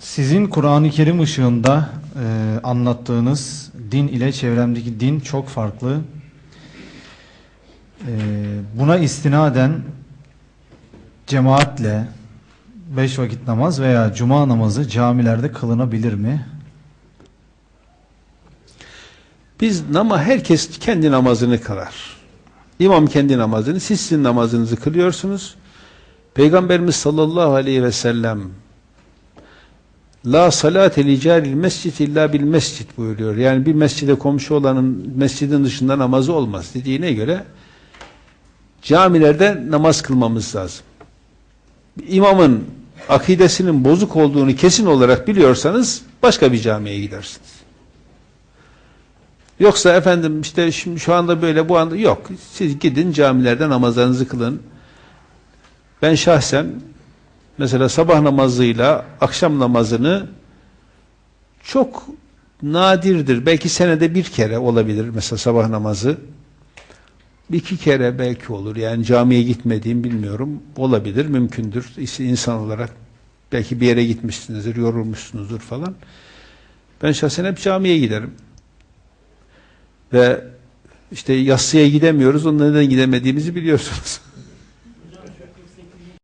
Sizin Kur'an-ı Kerim ışığında e, anlattığınız din ile çevremdeki din çok farklı. E, buna istinaden cemaatle beş vakit namaz veya cuma namazı camilerde kılınabilir mi? Biz nama herkes kendi namazını kılar. İmam kendi namazını, siz sizin namazınızı kılıyorsunuz. Peygamberimiz sallallahu aleyhi ve sellem La salate li caril mescid illa bil mescid buyuruyor. Yani bir mescide komşu olanın mescidin dışında namazı olmaz dediğine göre camilerde namaz kılmamız lazım. İmamın akidesinin bozuk olduğunu kesin olarak biliyorsanız başka bir camiye gidersiniz. Yoksa efendim işte şimdi şu anda böyle bu anda yok. Siz gidin camilerde namazlarınızı kılın. Ben şahsen mesela sabah namazıyla akşam namazını çok nadirdir. Belki senede bir kere olabilir mesela sabah namazı. iki kere belki olur. Yani camiye gitmediğim bilmiyorum. Olabilir, mümkündür. İnsan olarak belki bir yere gitmişsinizdir, yorulmuşsunuzdur falan. Ben şahsen hep camiye giderim. Ve işte yassıya gidemiyoruz. Onun neden gidemediğimizi biliyorsunuz.